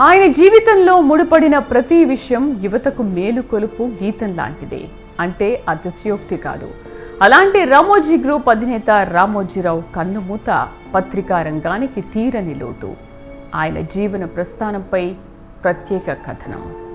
ఆయన జీవితంలో ముడిపడిన ప్రతి విషయం యువతకు మేలు కొలుపు గీతం లాంటిదే. అంటే అతిశయోక్తి కాదు. అలాంటి రామోజీ గ్రూప్ అధినేత రామోజీరావు కన్నుమూత పత్రికా రంగానికి తీరని లోటు. ఆయన జీవన ప్రస్థానంపై ప్రత్యేక కథనం.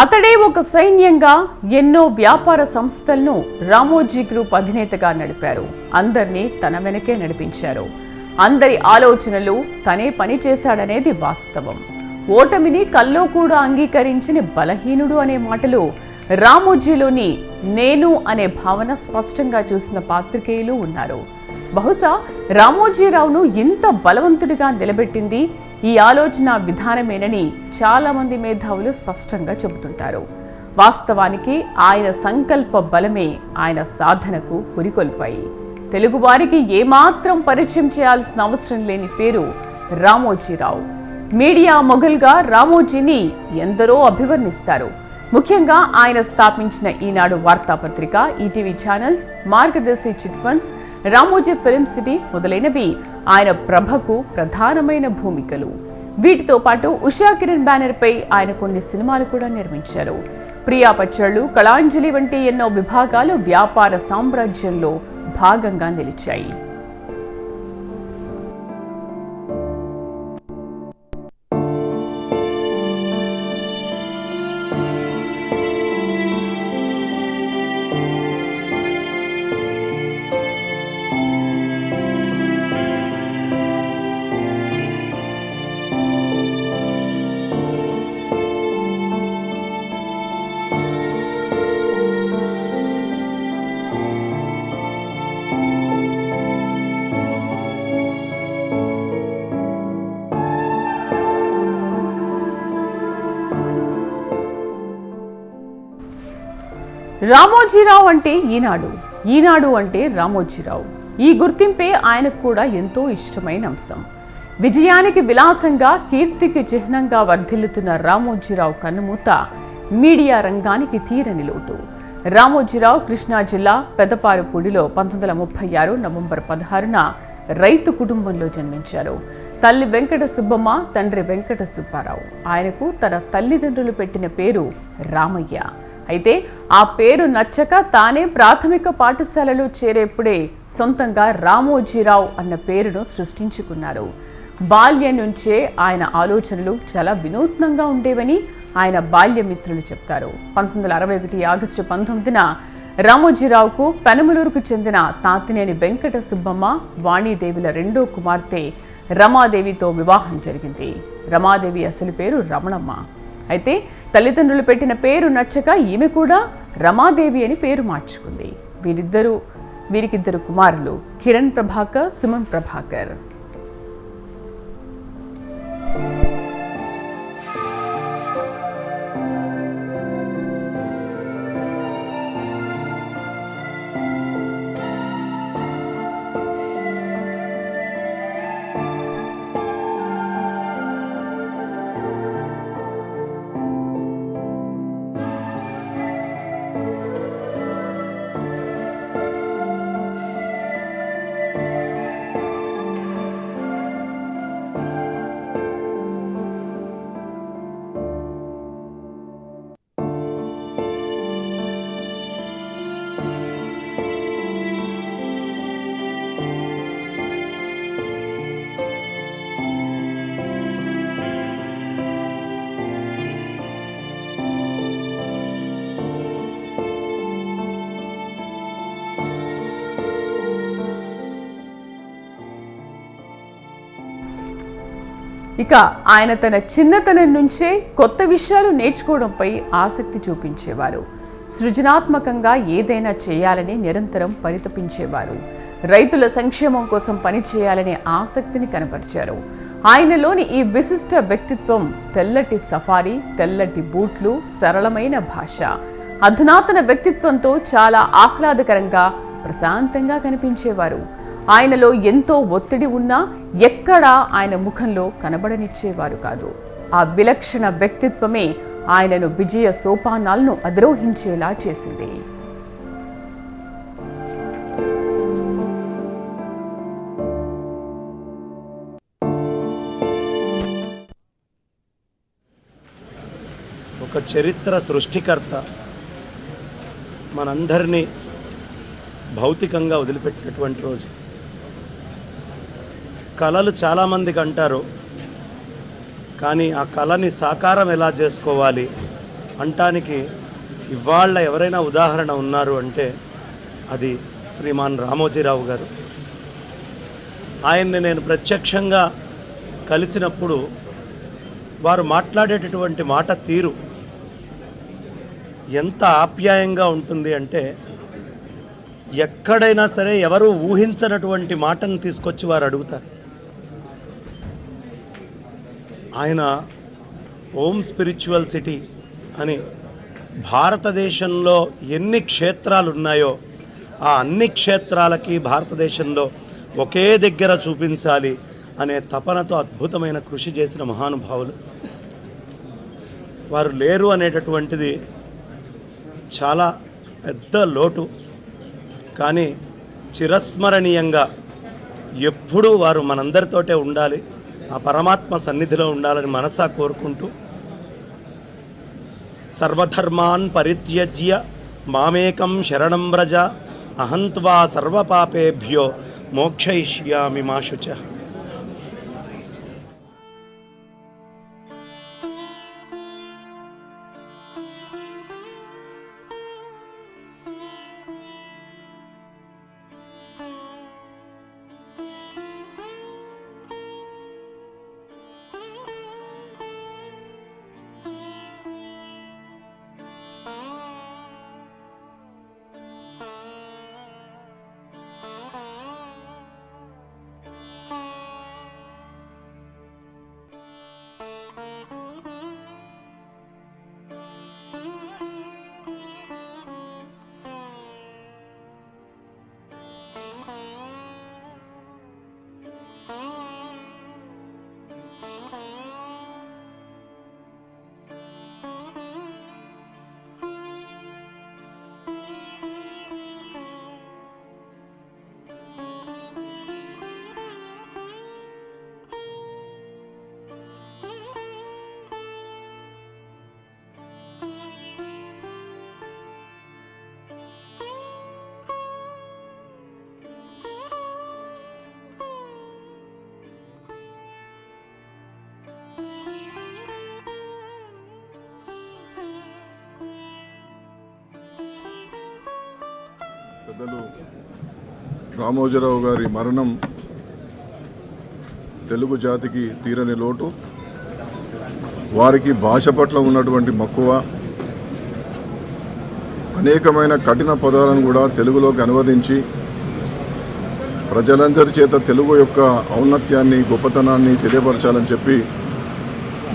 అతడే ఒక సైన్యంగా ఎన్నో వ్యాపార సంస్థలను రామోజీ గ్రూప్ అధినేతగా నడిపారు. అందరినీ తన వెనకే నడిపించారు. అందరి ఆలోచనలు తనే పని చేశాడనేది వాస్తవం. ఓటమిని కల్లో కూడా అంగీకరించని బలహీనుడు అనే మాటలు రామోజీలోని నేను అనే భావన స్పష్టంగా చూసిన పాత్రికేయులు ఉన్నారు. బహుశా రామోజీరావును ఇంత బలవంతుడిగా నిలబెట్టింది ఈ ఆలోచన విధానమేనని చాలా మంది మేధావులు స్పష్టంగా చెబుతుంటారు. వాస్తవానికి ఆయన సంకల్ప బలమే ఆయన సాధనకు పురికొల్పాయి. తెలుగువారికి ఏమాత్రం పరిచయం చేయాల్సిన అవసరం లేని పేరు రామోజీరావు. మీడియా మొఘల్గా రామోజీని ఎందరో అభివర్ణిస్తారు. ముఖ్యంగా ఆయన స్థాపించిన ఈనాడు వార్తాపత్రిక ETV channels Margadarsi chit funds Ramoji film city మొదలైనవి. ఆయన ప్రభకు ప్రధానమైన భూమికలు. వీటితో పాటు ఉషా కిరణ్ బ్యానర్ పై ఆయన కొన్ని సినిమాలు కూడా నిర్మించారు. ప్రియా పచ్చళ్ళు కళాంజలి వంటి ఎన్నో విభాగాలు వ్యాపార సామ్రాజ్యంలో భాగంగా నిలిచాయి. రామోజీరావు అంటే ఈనాడు. ఈనాడు అంటే రామోజీరావు. ఈ గుర్తింపే ఆయనకు కూడా ఎంతో ఇష్టమైన అంశం. విజయానికి విలాసంగా కీర్తికి చిహ్నంగా వర్ధిల్లుతున్న రామోజీరావు కన్నుమూత మీడియా రంగానికి తీరని లోటు. రామోజీరావు కృష్ణా జిల్లా పెదపారుపూడిలో పంతొమ్మిది వందల ముప్పై ఆరు నవంబర్ పదహారున రైతు కుటుంబంలో జన్మించారు. తల్లి వెంకట సుబ్బమ్మ తండ్రి వెంకట సుబ్బారావు. ఆయనకు తన తల్లిదండ్రులు పెట్టిన పేరు రామయ్య. అయితే ఆ పేరు నచ్చక తానే ప్రాథమిక పాఠశాలలో చేరేప్పుడే సొంతంగా రామోజీరావు అన్న పేరును సృష్టించుకున్నారు. బాల్యం నుంచే ఆయన ఆలోచనలు చాలా వినూత్నంగా ఉండేవని ఆయన బాల్యమిత్రులు చెప్తారు. పంతొమ్మిది వందల అరవై ఒకటి ఆగస్టు పంతొమ్మిదిన రామోజీరావుకు పెనమలూరుకు చెందిన తాతినేని వెంకట సుబ్బమ్మ వాణీదేవిల రెండో కుమార్తె రమాదేవితో వివాహం జరిగింది. రమాదేవి అసలు పేరు రమణమ్మ. అయితే తల్లిదండ్రులు పెట్టిన పేరు నచ్చక ఈమె కూడా రమాదేవి అని పేరు మార్చుకుంది. వీరిద్దరూ వీరికిద్దరు కుమారులు కిరణ్ ప్రభాకర్ సుమన్ ప్రభాకర్. ఇక ఆయన తన చిన్నతనం నుంచే కొత్త విషయాలు నేర్చుకోవడంపై ఆసక్తి చూపించేవారు. సృజనాత్మకంగా ఏదైనా చేయాలని నిరంతరం పరితపించేవారు. రైతుల సంక్షేమం కోసం పనిచేయాలనే ఆసక్తిని కనపరిచారు. ఆయనలోని ఈ విశిష్ట వ్యక్తిత్వం తెల్లటి సఫారీ తెల్లటి బూట్లు సరళమైన భాష. అధునాతన వ్యక్తిత్వంతో చాలా ఆహ్లాదకరంగా ప్రశాంతంగా కనిపించేవారు. ఆయనలో ఎంతో ఒత్తిడి ఉన్నా ఎక్కడా ఆయన ముఖంలో కనబడనిచ్చేవారు కాదు. ఆ విలక్షణ వ్యక్తిత్వమే ఆయనను విజయ సోపానాలను అధిరోహించేలా చేసింది. ఒక చరిత్ర సృష్టికర్త మనందరినీ భౌతికంగా వదిలిపెట్టినటువంటి రోజు. కళలు చాలామందికి అంటారు. కానీ ఆ కళని సాకారం ఎలా చేసుకోవాలి? అంటానికి ఇవాళ ఎవరైనా ఉదాహరణ ఉన్నారు అంటే అది శ్రీమాన్ రామోజీరావు గారు. ఆయన్ని నేను ప్రత్యక్షంగా కలిసినప్పుడు వారు మాట్లాడేటటువంటి మాట తీరు. ఎంత ఆప్యాయంగా ఉంటుంది అంటే ఎక్కడైనా సరే ఎవరు ఊహించనటువంటి మాటను తీసుకొచ్చి వారు అడుగుతారు. ఆయన ఓం స్పిరిచువల్ సిటీ అని భారతదేశంలో ఎన్ని క్షేత్రాలు ఉన్నాయో ఆ అన్ని క్షేత్రాలకి భారతదేశంలో ఒకే దగ్గర చూపించాలి అనే తపనతో అద్భుతమైన కృషి చేసిన మహానుభావులు. వారు లేరు అనేటటువంటిది చాలా పెద్ద లోటు. కానీ చిరస్మరణీయంగా ఎప్పుడూ వారు మనందరితోటే ఉండాలి. ఆ పరమాత్మ సన్నిధిలో ఉండాలని మనసా కోరుకుంటూ సర్వధర్మాన్ పరిత్యజ్య మామేకం శరణం వ్రజ అహంత్వా సర్వపాపేభ్యో మోక్షయిష్యామి మా పెద్దలు రామోజీరావు గారి మరణం తెలుగు జాతికి తీరని లోటు. వారికి భాష పట్ల ఉన్నటువంటి మక్కువ. అనేకమైన కఠిన పదాలను కూడా తెలుగులోకి అనువదించి ప్రజలందరి చేత తెలుగు యొక్క ఔన్నత్యాన్ని గొప్పతనాన్ని తెలియపరచాలని చెప్పి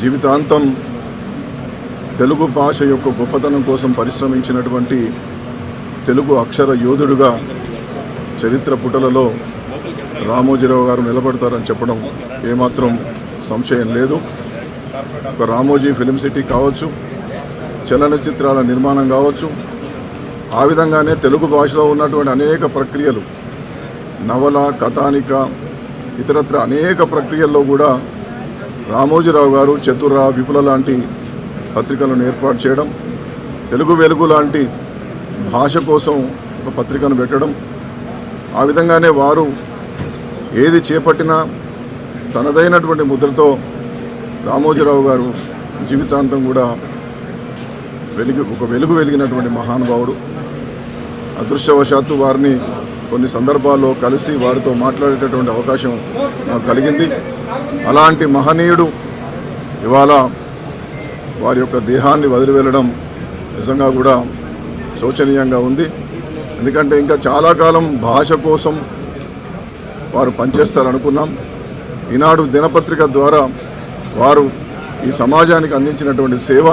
జీవితాంతం తెలుగు భాష యొక్క గొప్పతనం కోసం పరిశ్రమించినటువంటి తెలుగు అక్షర యోధుడుగా చరిత్ర పుటలలో రామోజీరావు గారు నిలబడతారని చెప్పడం ఏమాత్రం సంశయం లేదు. ఒక రామోజీ ఫిలిం సిటీ కావచ్చు చలనచిత్రాల నిర్మాణం కావచ్చు ఆ విధంగానే తెలుగు భాషలో ఉన్నటువంటి అనేక ప్రక్రియలు నవల కథానిక ఇతరత్ర అనేక ప్రక్రియల్లో కూడా రామోజీరావు గారు చతుర విపుల లాంటి పత్రికలను ఏర్పాటు చేయడం తెలుగు వెలుగు లాంటి భాష కోసం ఒక పత్రికను పెట్టడం ఆ విధంగానే వారు ఏది చేపట్టినా తనదైనటువంటి ముద్రతో రామోజీరావు గారు జీవితాంతం కూడా వెలుగు ఒక వెలుగు వెలిగినటువంటి మహానుభావుడు. అదృష్టవశాత్తు వారిని కొన్ని సందర్భాల్లో కలిసి వారితో మాట్లాడేటటువంటి అవకాశం నాకు కలిగింది. అలాంటి మహనీయుడు ఇవాళ వారి యొక్క దేహాన్ని వదిలి వెళ్ళడం నిజంగా కూడా శోచనీయంగా ఉంది. ఎందుకంటే ఇంకా చాలా కాలం భాష కోసం వారు పనిచేస్తారనుకున్నాం. ఈనాడు దినపత్రిక ద్వారా వారు ఈ సమాజానికి అందించినటువంటి సేవ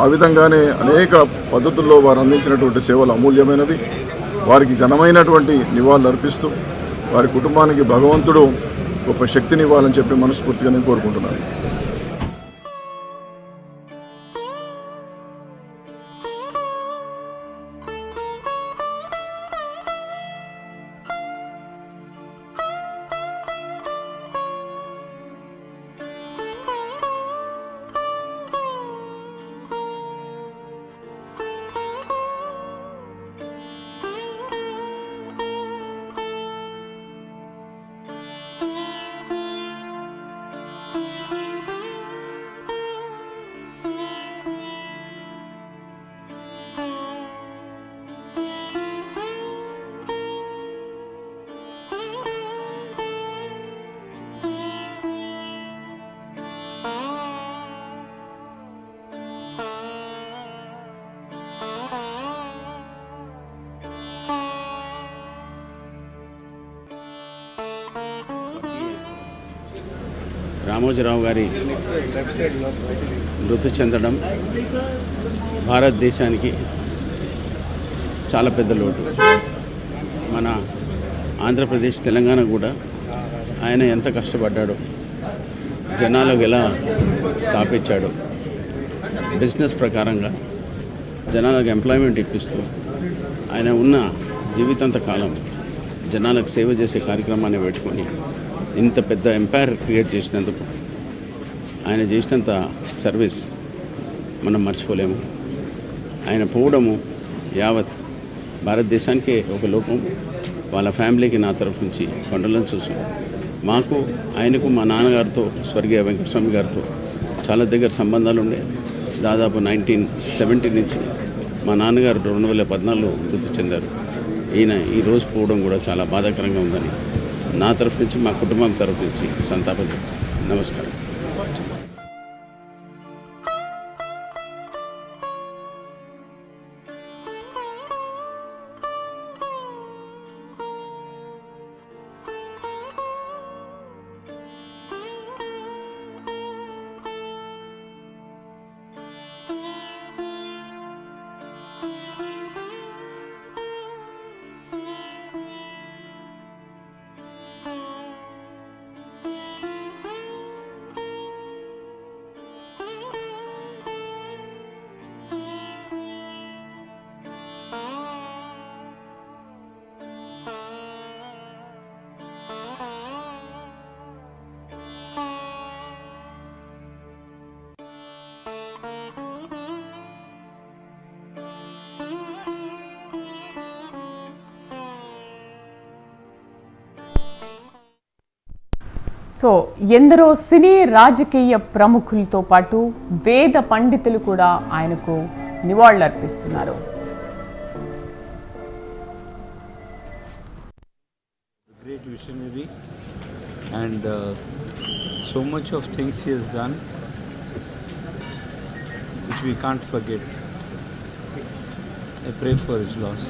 ఆ విధంగానే అనేక పద్ధతుల్లో వారు అందించినటువంటి సేవలు అమూల్యమైనవి. వారికి ఘనమైనటువంటి నివాళులు అర్పిస్తూ వారి కుటుంబానికి భగవంతుడు గొప్ప శక్తిని ఇవ్వాలని చెప్పి మనస్ఫూర్తిగా నేను కోరుకుంటున్నాను. రామోజీరావు గారి మృతి చెందడం భారతదేశానికి చాలా పెద్ద లోటు. మన ఆంధ్రప్రదేశ్ తెలంగాణ కూడా ఆయన ఎంత కష్టపడ్డాడో జనాలకు ఎలా స్థాపించాడో బిజినెస్ ప్రకారంగా జనాలకు ఎంప్లాయ్మెంట్ ఇప్పిస్తూ ఆయన ఉన్న జీవితాంత కాలం జనాలకు సేవ చేసే కార్యక్రమాన్ని పెట్టుకొని ఇంత పెద్ద ఎంపైర్ క్రియేట్ చేసినందుకు ఆయన చేసినంత సర్వీస్ మనం మర్చిపోలేము. ఆయన పోవడము యావత్ భారతదేశానికే ఒక లోపం. వాళ్ళ ఫ్యామిలీకి నా తరఫు నుంచి కొండలను చూసి మాకు ఆయనకు మా నాన్నగారితో స్వర్గీయ వెంకటస్వామి గారితో చాలా దగ్గర సంబంధాలు ఉండే. దాదాపు నైన్టీన్ సెవెంటీ నుంచి మా నాన్నగారు రెండు వేల పద్నాలుగులో మృతి చెందారు. ఈయన ఈరోజు పోవడం కూడా చాలా బాధాకరంగా ఉందని నా తరఫు నుంచి మా కుటుంబం తరఫు నుంచి సంతాపం చెప్తాను. నమస్కారం. సో ఎందరో సినీ రాజకీయ ప్రముఖులతో పాటు వేద పండితులు కూడా ఆయనకు నివాళులర్పిస్తున్నారు. అర్పిస్తున్నారు and so much of things he's done can't forget loss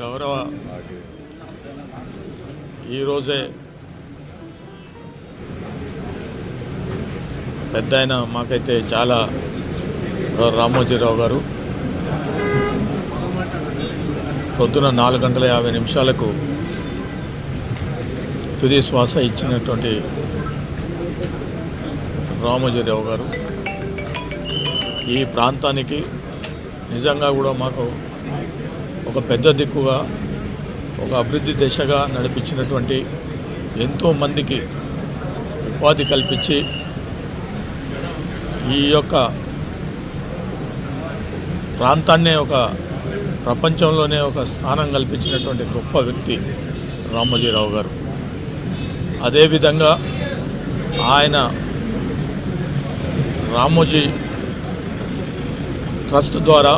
గౌరవ ఈరోజే పెద్ద ఆయన మాకైతే చాలా రామోజీరావు గారు. పొద్దున నాలుగు గంటల యాభై నిమిషాలకు తుది శ్వాస ఇచ్చినటువంటి రామోజీరావు గారు. ఈ ప్రాంతానికి నిజంగా కూడా మాకు ఒక పెద్ద దిక్కుగా ఒక అభివృద్ధి దిశగా నడిపించినటువంటి ఎంతోమందికి ఉపాధి కల్పించి ఈ యొక్క ప్రాంతాన్నే ఒక ప్రపంచంలోనే ఒక స్థానం కల్పించినటువంటి గొప్ప వ్యక్తి రామోజీరావు గారు. అదేవిధంగా ఆయన రామోజీ ట్రస్ట్ ద్వారా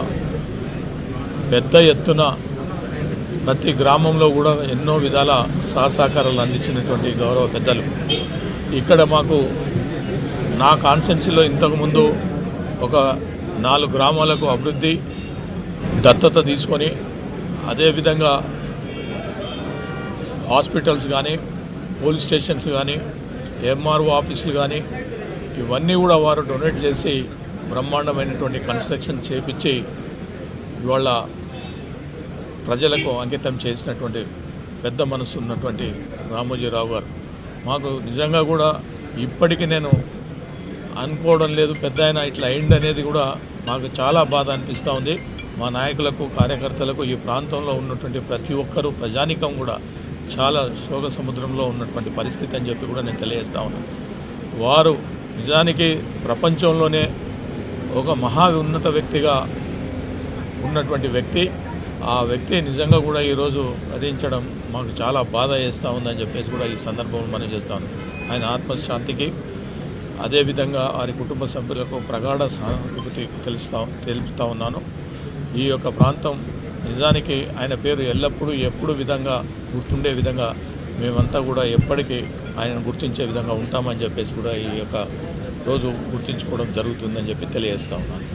పెద్ద ఎత్తున ప్రతి గ్రామంలో కూడా ఎన్నో విధాల సహసహకారాలు అందించినటువంటి గౌరవ పెద్దలు. ఇక్కడ మాకు నా కాన్స్టెన్సీలో ఇంతకుముందు ఒక నాలుగు గ్రామాలకు అభివృద్ధి దత్తత తీసుకొని అదేవిధంగా హాస్పిటల్స్ కానీ పోలీస్ స్టేషన్స్ కానీ ఎంఆర్ఓ ఆఫీసులు కానీ ఇవన్నీ కూడా వారు డొనేట్ చేసి బ్రహ్మాండమైనటువంటి కన్స్ట్రక్షన్ చేపించి ఇవాళ ప్రజలకు అంకితం చేసినటువంటి పెద్ద మనసు ఉన్నటువంటి రామోజీరావు గారు. మాకు నిజంగా కూడా ఇప్పటికీ నేను అనుకోవడం లేదు పెద్ద ఆయన ఇట్లా అయింది అనేది కూడా మాకు చాలా బాధ అనిపిస్తూ ఉంది. మా నాయకులకు కార్యకర్తలకు ఈ ప్రాంతంలో ఉన్నటువంటి ప్రతి ఒక్కరూ ప్రజానికం కూడా చాలా శోక సముద్రంలో ఉన్నటువంటి పరిస్థితి అని చెప్పి కూడా నేను తెలియజేస్తా ఉన్నాను వారు నిజానికి ప్రపంచంలోనే ఒక మహా ఉన్నత వ్యక్తిగా ఉన్నటువంటి వ్యక్తి. ఆ వ్యక్తి నిజంగా కూడా ఈరోజు వధించడం మాకు చాలా బాధ వేస్తూ ఉందని చెప్పేసి కూడా ఈ సందర్భంలో మనం చేస్తాను. ఆయన ఆత్మశాంతికి అదేవిధంగా వారి కుటుంబ సభ్యులకు ప్రగాఢ సానుభూతి తెలుస్తా తెలుపుతా ఉన్నాను. ఈ యొక్క ప్రాంతం నిజానికి ఆయన పేరు ఎల్లప్పుడూ ఎప్పుడు విధంగా గుర్తుండే విధంగా మేమంతా కూడా ఎప్పటికీ ఆయనను గుర్తించే విధంగా ఉంటామని చెప్పేసి కూడా ఈ యొక్క రోజు గుర్తించుకోవడం జరుగుతుందని చెప్పి తెలియజేస్తా ఉన్నాను.